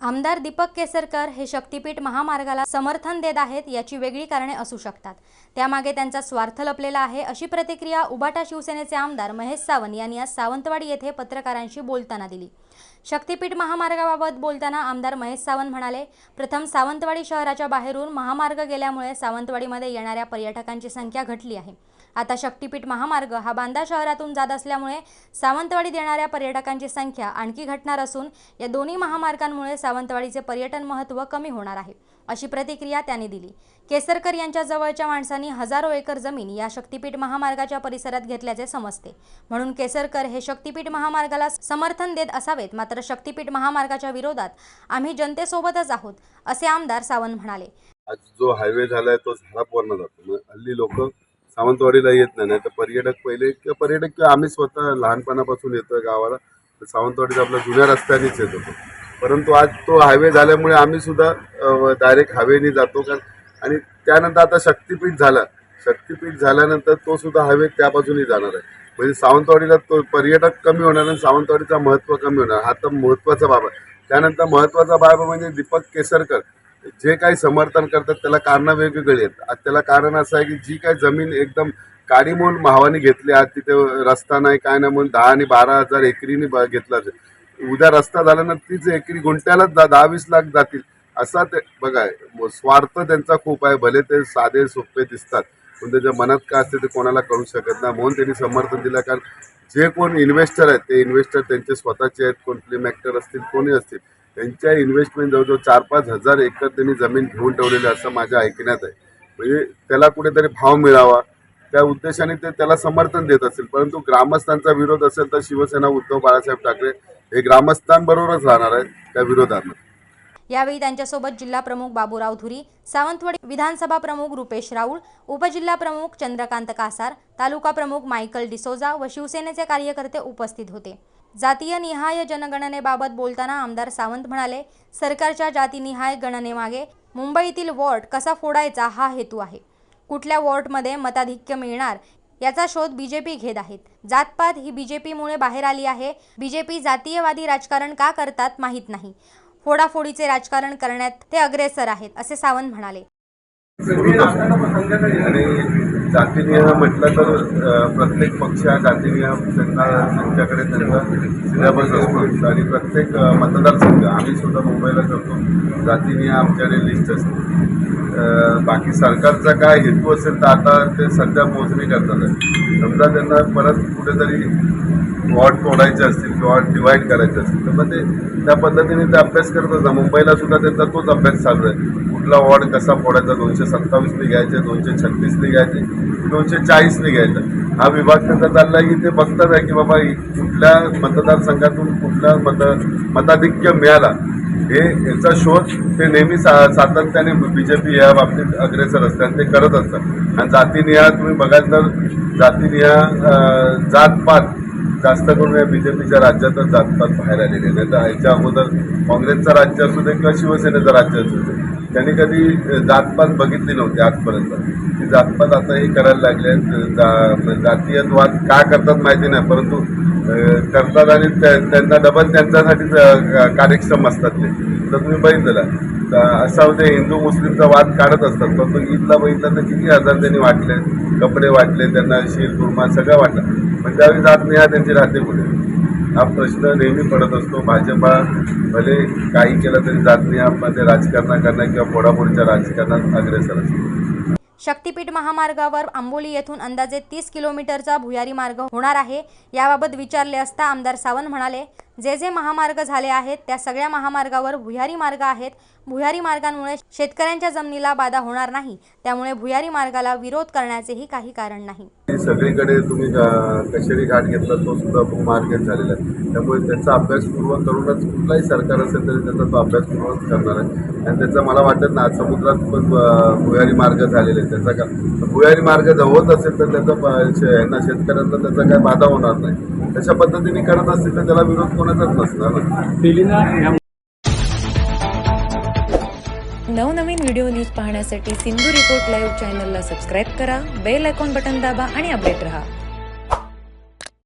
आमदार दीपक केसरकर हे शक्तीपीठ महामार्गाला समर्थन देत आहेत याची वेगळी कारणे असू शकतात. त्यामागे त्यांचा स्वार्थ लपलेला आहे अशी प्रतिक्रिया उबाटा शिवसेनेचे आमदार महेश सावंत यांनी आज सावंतवाडी येथे पत्रकारांशी बोलताना दिली. शक्तीपीठ महामार्गाबाबत बोलताना आमदार महेश सावंत म्हणाले प्रथम सावंतवाडी शहराच्या बाहेरून महामार्ग गेल्यामुळे सावंतवाडीमध्ये येणाऱ्या पर्यटकांची संख्या घटली आहे. आता शक्तीपीठ महामार्ग हा बांदा शहरातून जात असल्यामुळे सावंतवाडीत येणाऱ्या पर्यटकांची संख्या आणखी घटणार असून या दोन्ही महामार्गांमुळे सावंतवाडीचे पर्यटन महत्त्व कमी होणार आहे अशी प्रतिक्रिया त्यांनी दिली. केसरकर यांच्या जवळच्या माणसांनी हजारो एकर जमीन या शक्तीपीठ महामार्गाच्या परिसरात घेतल्याचे समजते. म्हणून केसरकर हे शक्तीपीठ महामार्गाला समर्थन देत असावेत मात्र शक्तीपीठ महामार्गाच्या विरोधात आम्ही जनतेसोबतच आहोत असे आमदार सावंत म्हणाले. आज जो हायवे झालाय तो झाडापवरनं जातो. हल्ली लोक सावंतवाडीला येत नाही. नाही तर पर्यटक पहिले किंवा पर्यटक किंवा आम्ही स्वतः लहानपणापासून येतोय गावाला. तर सावंतवाडीचा आपल्या जुन्या रस्त्यानेच येत होतो. परंतु आज तो हायवे झाल्यामुळे आम्ही सुद्धा डायरेक्ट हायवेने जातो. कारण आणि त्यानंतर आता शक्तीपीठ झाला. शक्तीपीठ झाल्यानंतर तो सुद्धा हायवे त्या बाजूने जाणार आहे. म्हणजे सावंतवाडीला तो पर्यटक कमी होणार आणि सावंतवाडीचं महत्त्व कमी होणार. हा तर महत्त्वाचा बाब आहे. त्यानंतर महत्त्वाचा बाब म्हणजे दीपक केसरकर. जे काही समर्थन करतात त्याला कारणं वेगवेगळी आहेत. त्याला कारण असं आहे की जी काय जमीन एकदम काडीमोल भावाने घेतली आज तिथे रस्ता नाही काय नाही म्हणून दहा आणि बारा हजार एकरीने ब- घेतला उद्या रस्ता झाल्यानंतर तीच एकरी गुंट्यालाच दहा वीस लाख जातील. असा ते बघा स्वार्थ त्यांचा खूप आहे. भले ते साधे सोपे दिसतात पण त्याच्या मनात काय असते ते कोणाला कळू शकत नाही. म्हणून त्यांनी समर्थन दिलं कारण जे कोण इन्व्हेस्टर आहेत ते इन्व्हेस्टर त्यांचे स्वतःचे आहेत. कोण फिल्म ॲक्टर असतील कोणी असतील. त्यांच्या इन्व्हेस्टमेंट जवळजवळ चार पाच हजार एकर त्यांनी जमीन घेऊन ठेवलेली असं माझ्या ऐकण्यात आहे. म्हणजे त्याला कुठेतरी भाव मिळावा. त्या उद्देशाने ते त्याला समर्थन देत असेल. परंतु ग्रामस्थांचा विरोध असेल तर शिवसेना उद्धव बाळासाहेब ठाकरे हे ग्रामस्थांबरोबरच राहणार आहेत त्या विरोधात. यावेळी त्यांच्यासोबत जिल्हा प्रमुख बाबूराव धुरी सावंतवाडी विधानसभा प्रमुख रुपेश राऊळ उपजिल्हा प्रमुख चंद्रकांत कासार तालुका प्रमुख मायकल डिसोजा व शिवसेनेचे कार्यकर्ते उपस्थित होते. जातीय निहाय जनगणनेबाबत बोलताना आमदार सावंत म्हणाले सरकारच्या जातीनिहाय गणनेमागे मुंबईतील वॉर्ड कसा फोडायचा हा हेतू आहे. कुठल्या वॉर्डमध्ये मताधिक्य मिळणार याचा शोध बीजेपी घेत आहेत. जातपात ही बीजेपीमुळे बाहेर आली आहे. बीजेपी जातीयवादी राजकारण का करतात माहीत नाही. फोडाफोडीचे राजकारण करण्यात ते अग्रेसर आहेत असे सावंत म्हणाले. जातीनिय म्हटलं तर प्रत्येक पक्ष हा जातीनिय त्यांना त्यांच्याकडे त्यांचा सिलेबस असतो. आणि प्रत्येक मतदारसंघ आम्ही सुद्धा मुंबईला करतो. जातीनिय आमच्याकडे लिस्ट असते. बाकी सरकारचा काय हेतू असेल तर आता ते सध्या मोजणी करतात. समजा त्यांना परत कुठेतरी वॉर्ड तोडायचे असतील किंवा डिवाईड करायचे असतील तर मग ते त्या पद्धतीने ते अभ्यास करत असतात. मुंबईला सुद्धा त्यांचा तोच अभ्यास चालू आहे. कुठला वॉर्ड कसा फोडायचा दोनशे सत्तावीसने घ्यायचे दोनशे छत्तीसने घ्यायचे दोनशे चाळीसने घ्यायचा. हा विभाग त्यांचा चालला आहे की ते बघतात आहे की बाबा कुठल्या मतदारसंघातून कुठला मत मताधिक्य मिळाला. हे याचा शोध ते नेहमी सा सातत्याने बी जे पी या बाबतीत अग्रेसर असतात. आणि ते करत असतात. आणि जातीनिहा तुम्ही बघाल तर जातीनिहा जातपात जास्त करून या बी जे पीच्या राज्यातच जातपात बाहेर आलेले नाही तर ह्याच्या अगोदर काँग्रेसचं राज्य असू दे किंवा शिवसेनेचं राज्य असू दे. त्यांनी कधी जातपात बघितली नव्हती आजपर्यंत. ती जातपात आता हे करायला लागले आहेत जा म्हणजे जातीयवाद का करतात माहिती नाही परंतु करतात आणि त्यांना डबल त्यांच्यासाठीच कार्यक्षम असतात ते. तर तुम्ही बघितलं तर असा होते हिंदू मुस्लिमचा वाद काढत असतात. परंतु ईदला बघितलं तर किती हजार त्यांनी वाटले कपडे वाटले त्यांना शीर कुर्मा सगळं वाटलं. पण त्यावेळी जात नाही हा त्यांची राहते कुठे? हा प्रश्न नेहमी पडत असतो. भाजपा भले काही केलं तरी जात मध्ये राजकारण करणं किंवा फोडाफोडीच्या राजकारणात अग्रेसर असतो. शक्तीपीठ महामार्गावर आंबोली येथून अंदाजे तीस किलोमीटरचा भुयारी मार्ग होणार आहे. याबाबत विचारले असता आमदार सावंत म्हणाले जे जे महामार्ग झाले आहेत त्या सगळ्या महामार्गावर भुयारी मार्ग आहेत. भुयारी मार्गांमुळे शेतकऱ्यांच्या जमिनीला बाधा होणार नाही. त्यामुळे भुयारी मार्गाला विरोध करण्याचेही काही कारण नाही. सगळीकडे तुम्ही कशेरी घाट घेतला तो सुद्धा भूमार्गच झालेला आहे. त्यामुळे त्याचा अभ्यासपूर्वक करूनच कुठलाही सरकार असेल तरी त्याचा तो अभ्यासपूर्वक करणार आहे. आणि त्याचा मला वाटत ना समुद्रात पण भुयारी मार्ग झालेला आहे त्याचा का भुयारी मार्ग जर होत असेल तर त्याचा प- यांना शेतकऱ्यांना त्याचा काही बाधा होणार नाही. तशा पद्धतीने करत असतील तर त्याला विरोध कोणाचाच नसणार. नवनवीन व्हिडिओ न्यूज पाहण्यासाठी सिंधू रिपोर्ट लाईव्ह चॅनलला सबस्क्राईब करा बेल आयकॉन बटन दाबा आणि अपडेट रहा.